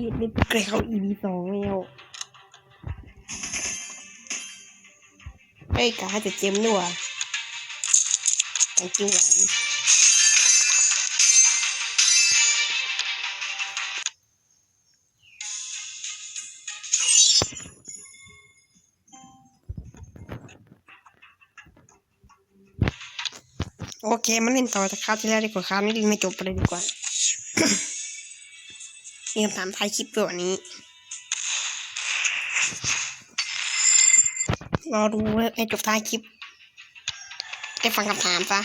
ชีดนี่เกลียว EP สองแล้วไอ้กาจะเจมด้วยว่ะแต่จริงหวานโอเคมาเล่นต่อจากคราวที่แล้วดีกว่าคราวนี้เล่นไม่จบไปเลยดีกว่า มีคำถามท้ายคลิปตัวยวันนี้ รอดูให้จบท้ายคลิปได้ฟังคำถามซะ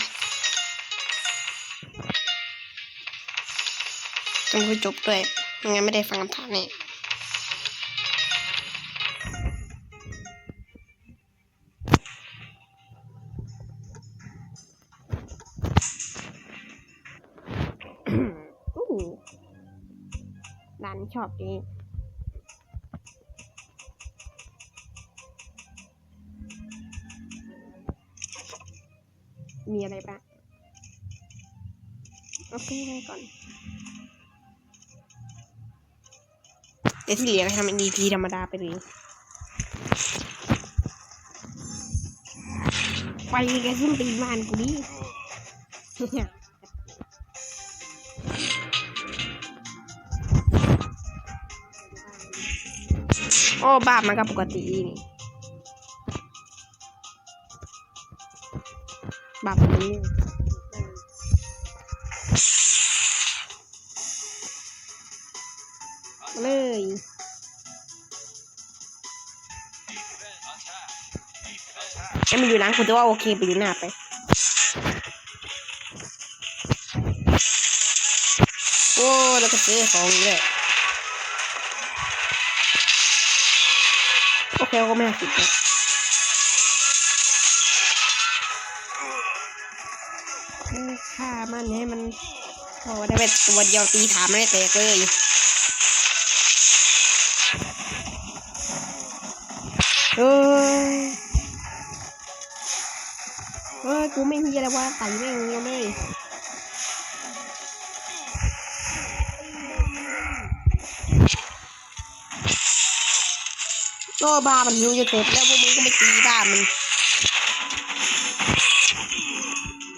ต้องดูให้จบด้วยไม่งั้นไม่ได้ฟังคำถามเนี่ ร้านชอบดีมีอะไรบ้างโอเคได้ก่อน เดี๋ยวที่เหลือก็ทำเป็น EP ธรรมดาไปเลย ไปแกขึ้นตีบ้านกูดิ โอ้บาปมันก็ปกตินี่บาปนี้เลยไอ้มันอยู่หลังคุณจะว่าโอเคไปอยู่หน้าไปโอ้แล้วก็เจอของเลย โอเคก็ไม่น่าคิดนะฆ่ามันให้มันโอ้ได้เป็นตัวเดียวตีถามไม่ได้แตกเลยเอ้ยเอ้ยกูไม่มีอะไรว่าไต่แม่งเงี้ยเลย โล่บ้ามันหิวจะเสร็จแล้วพวกมึงก็ไม่ตีบ้ามัน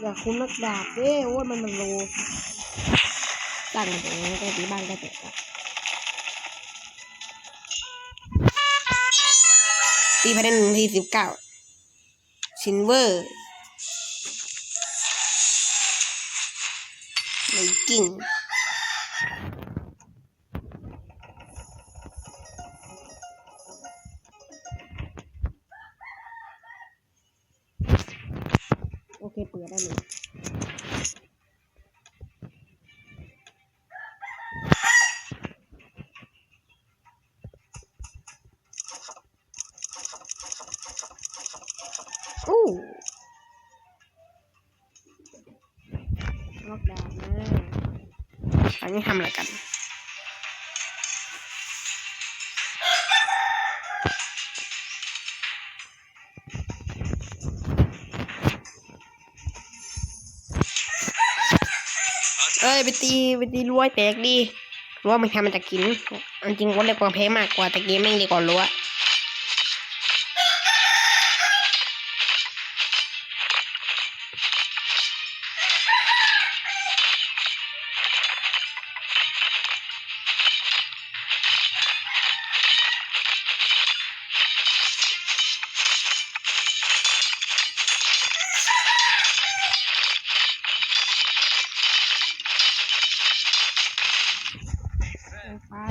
อย่าคุ้มนักดาบเด้โอ้ยมันมันโลตั้งกันตรงนี้ก็ตีบ้านก็เสร็จแล้วตีภายในหนึ่งทีสิบเก้าซินเวอร์ไมกิ้ง อันนี้ทำอะไรกัน เอ้ยไปตีไปตีรั้วแตกดิรั้วมันทำมันจะกินอันจริงรั้วเล็กกว่าเพงมากกว่าแต่เกมแม่งดีกว่ารั้ว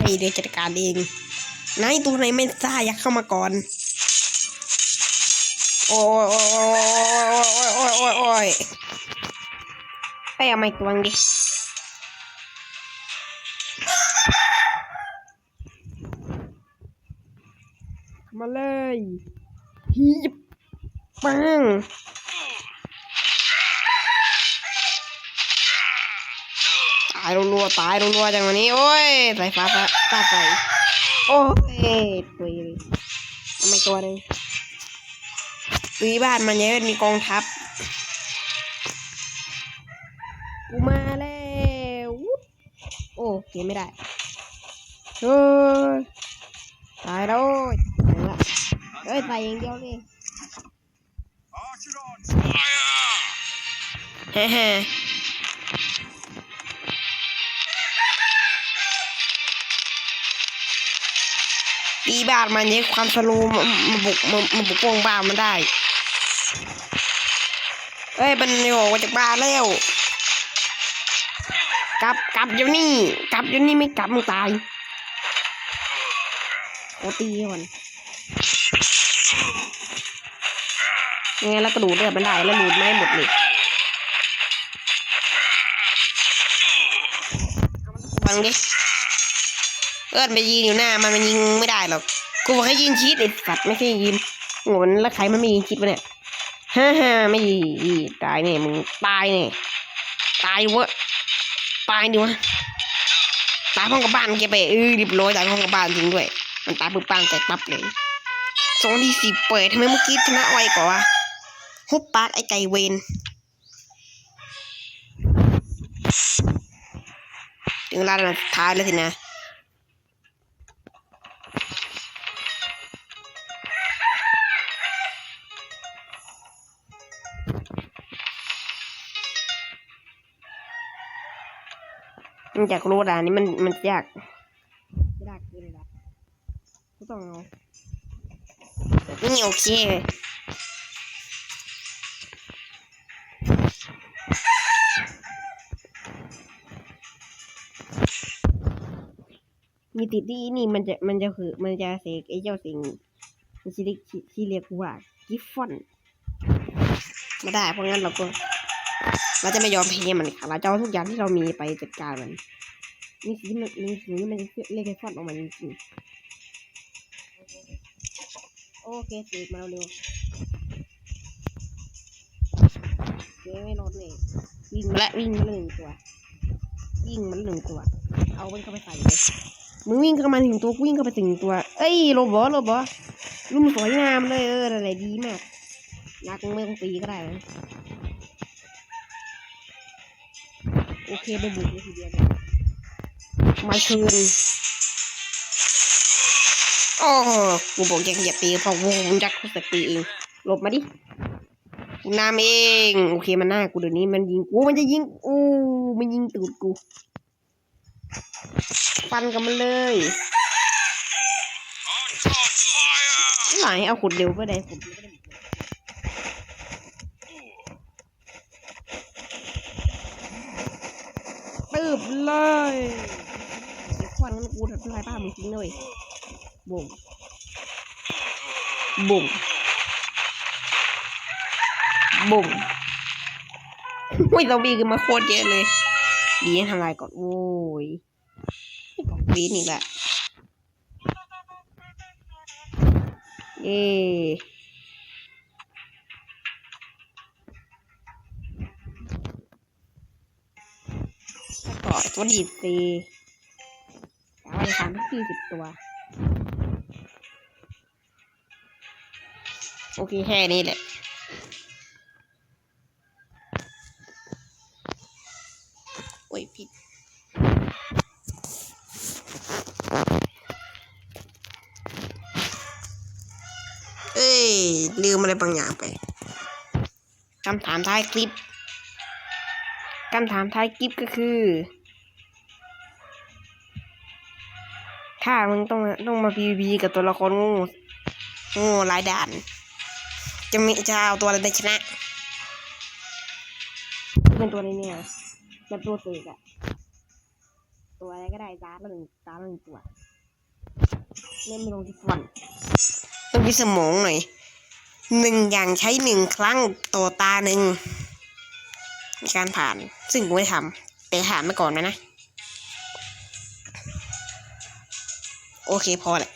ไปเดี๋ยวจัดการเองนายตัวไหนไม่ซ่าอยากเข้ามาก่อนโอ้ยโอ้ยโอ้ยโอ้ยโอ้ยโอ้ยโอ้ยไปเอาไม้ตัวงดิมาเลยฮีบปังายรัวๆตายรัวๆจังวันนี้โอ้ยสายฟ้าฟ้าฟาดใส่โอ้ยตุยเลยทำไมตัวเลยตุยบ้านมันเยอะมีกองทัพกูมาแล้ววุ๊บโอ้เกมไม่ได้เฮ้ยตายแล้วเดี๋ยวละเฮ้ยตายอย่างเดียวเลย Archidons! เฮ้เตีบานมันใช้ความสโลว์มามาบุกมามาบุกวงบ้านมันได้เอ้ยมันโยกมาจากบ้านแล้วกลับกลับเดี๋ยวนี้กลับเดี๋ยวนี้ไม่กลับมึงตายโอตีมันยังไงแล้วกระดูดเลือดมันได้แล้วหลุดไม่หมดเลยฟังดิ เอิดไปยืนอยู่หน้า มันมันยิงไม่ได้หรอก กูบอกให้ยืนชิดไอ้สัตว์ไม่ใช่ยืนโง่มันแล้วใครมันไม่ยิงชิดวะเนี่ยฮ่าฮ่าไม่ยิงตายเนี่ยมึงตายเนี่ยตายวะตายดิวะตายห้องกับบ้านแกไปเออรีบร้อยตายห้องกับบ้านจริงด้วย มันตายปุ๊บปังแตกปั๊บเลยสองที่สี่เปิดทำไมเมื่อกี้ชนะไวกว่าวะฮุบปากไอไก่เวนถึงเวลาสุดท้ายแล้วสินะ อยากรู้ด่านนี้มันมันยากยากเกินละก็ต้องเอานี่โอเคมีติดที่นี่มันจะมันจะคือมันจะเสกไอ้เจ้าสิ่งมันจะเรียกที่เรียกว่ากิฟฟอนไม่ได้เพราะงั้นเราก็ เราจะไม่ยอมแพ้มันค่ะ เราจะเอาทุกอย่างที่เรามีไปจัดการมันมีสิ่งที่มันมีสิ่งที่มันเรียกให้ฟอดออกมาจริงๆโอเคตีมาเร็วเจ๊ไม่รอดเลยวิ่งและวิ่งมาหนึ่งตัววิ่งมาหนึ่งตัว เอามันเข้าไปใส่เลย มึงวิ่งเข้ามาถึงตัวกวิ่งเข้าไปถึงตัว เอ้ยโรบอโรบอรุ่มสวยงามเลยเอออะไรดีมากนักไม่ต้องตีก็ได้นะ โอเคไปบุกเลยทีเดียวเลยมาคืนโอ้กูบอกย่าอย่าตีเพราะวงยักษ์เขาจะตีเองหลบมาดิกูนำเอง โอเคมันหน้ากูเดี๋ยวนี้มันยิงกูมันจะยิงอู้มันยิงตูดกูฟันกับมันเลยไหนเอาขุดเร็วก็ได้ขุดเร็วก็ได้ บเลยไอ้ควันมันกูทำลายบ้านมึงจริงเลยบุ่มบุ่มบุ่มอุ้ยเราบีกันมาโคตรเยอะเลย ดีนะทำลายก่อน โว้ยของวีนอีกแหละเย้ อตัวดีดซีเอาไปสามสี่สิบตัว โอเคแค่นี้แหละโอ้ยผิดเอ้ย ลืมอะไรบางอย่างไปคำถามท้ายคลิปคำถามท้ายคลิปก็คือ มึงต้องต้องมา PVP กับตัวละครโงูงูหลายด่าน จะมีจะเอาตัวอะไรไปชนะที่เป็นตัวในเนี่ยแบบตัวเสกอะตัวอะไรก็ได้ตาละหนึ่งตาละหนึ่งตัวเล่นไม่ลงที่ฟันต้องมีสมองหน่อยหนึ่งอย่างใช้หนึ่งครั้งต่อตาหนึ่งในการผ่านซึ่งกูไม่ทำแต่ถามไปก่อนนะนะ โอเคพอแหละ